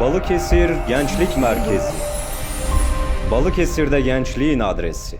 Balıkesir Gençlik Merkezi. Balıkesir'de gençliğin adresi.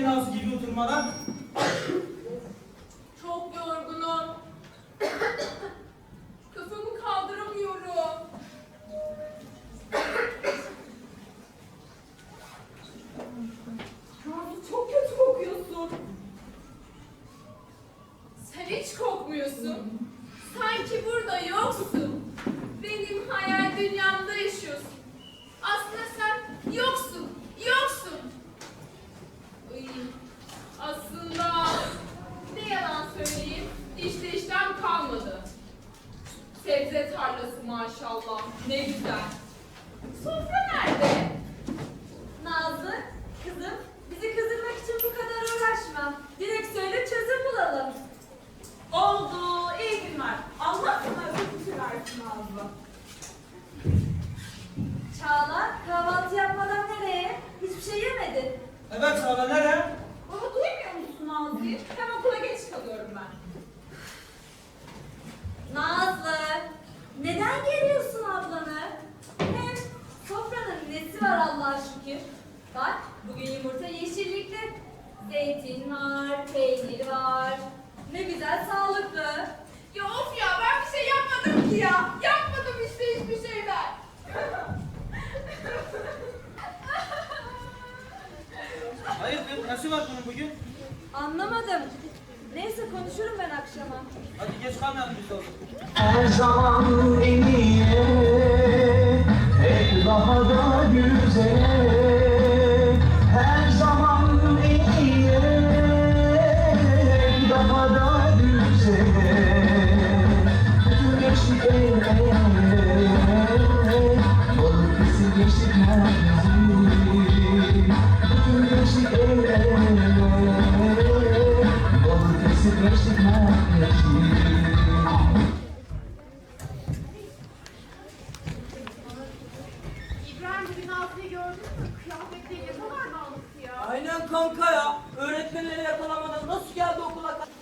Ceylansı gibi oturmadan Çok yorgunum. Kafamı kaldıramıyorum. Rami çok kötü kokuyorsun. Sen hiç kokmuyorsun. Sanki burada yoksun. Benim hayal dünyam Sebze tarlası maşallah. Ne güzel. Sofra nerede? Anladım. Neyse konuşurum ben akşama. Hadi geç kalmayalım biz oğlum. Her zaman en iyiye, en daha da güzele.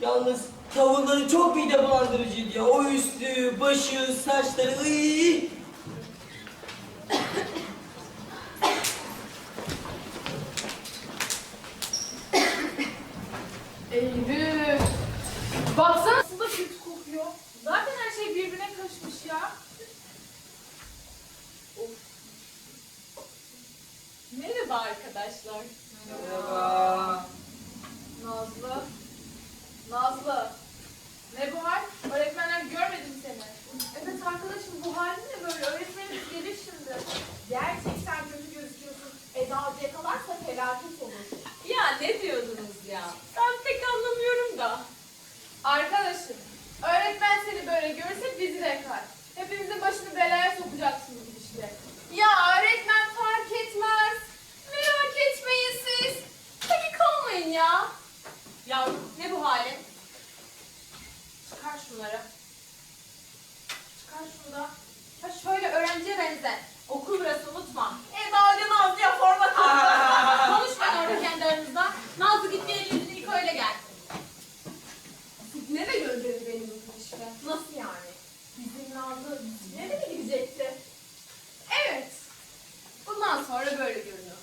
Yalnız tavırları çok mide bulandırıcıydı ya. O üstü, başı, saçları, ıyy. Elim Ya ne diyordunuz ya? öyle görünüyor.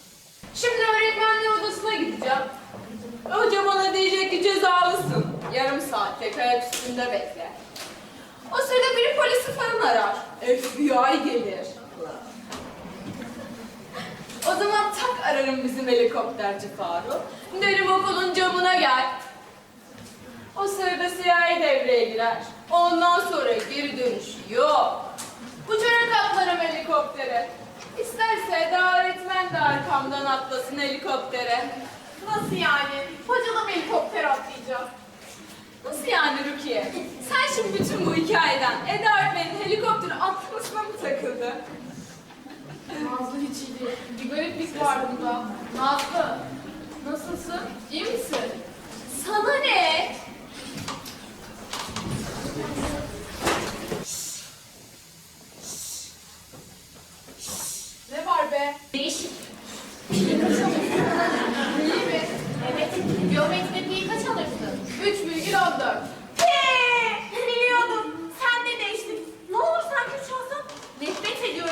Şimdi öğretmenler odasına gideceğim. Hoca bana diyecek ki cezalısın. Yarım saat teker üstünde bekle. O sırada biri polisi falan arar. FBI gelir. O zaman tak ararım bizim helikopterci Faruk. Derim okulun camına gel. O sırada CIA devreye girer. Ondan sonra geri dönüş yok. Uçarak atlarım helikoptere. İster arkamdan atlasın helikoptere. Nasıl yani? Kocaman helikopter atlayacağız. Nasıl yani Rukiye? Sen şimdi bütün bu hikayeden Eda öğretmenin helikopter atlamasına mı takıldı? Nazlı hiç iyi değil. Bir garip biz var bunda. Nazlı, nasılsın? İyi misin? Sana ne? Ne var be? Değişik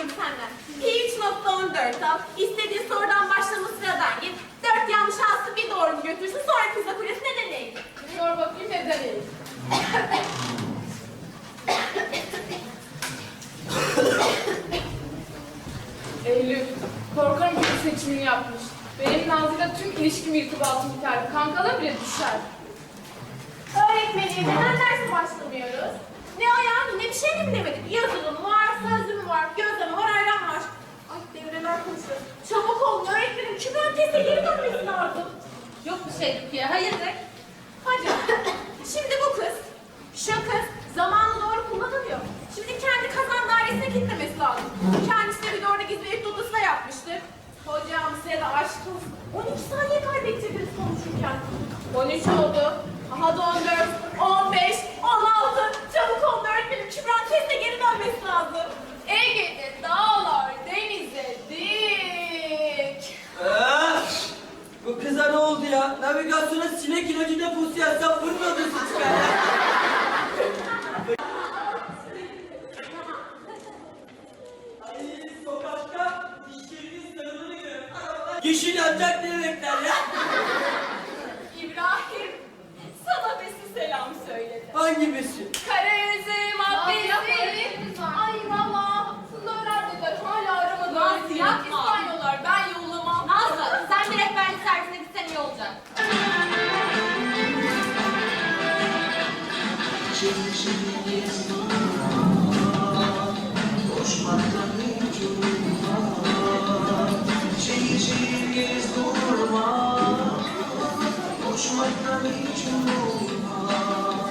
Ediyorum senden. Pi 3.14 al. İstediğin sorudan başlama sıradan git. Dört yanlış alsın bir doğru mu götürsün. Sonra pizza kulesine deneyin. Sor bakayım neden iyi? Eylül, korkarım bu seçimini yapmış. Benim Nazlı'yla tüm ilişkim irtibatım biter. Kankana bile düşer. Öğretmenim neden derse başlamıyoruz? Ne o ya? Yine bir şey mi bilemedik? Yazılım var, sözlüm var, gözleme var, ayran var. Ay devreler konuşuyor. Çabuk olun öğretmenim. Kübra teste geri dönmesi lazım. Şey Rukiye, hayırdır? Hadi. Şimdi bu kız, şu kız zamanı doğru kullanamıyor. Şimdi kendi kazan dairesine gitmemesi lazım. Kendisi de bir orada bir odasına yapmıştır. Hocam size de aşk olsun. 12 saniye kaybettirdiniz konuşurken. 13 oldu. Aha da 14, Yeşil ancak ne bekler ya? İbrahim, sana besi selam söyledi. Hangi besi? Karayüzüm abbesi. Ay valla, bunu öğrendiler. Hala aramadılar. Nazlı ya, İspanyollar. Ben yollamam. Nazlı, sen bir rehberlik servisine gitsen iyi olacak. Koşmaktan hiç umma Değişiriz durma. Uçmaktan hiç umurma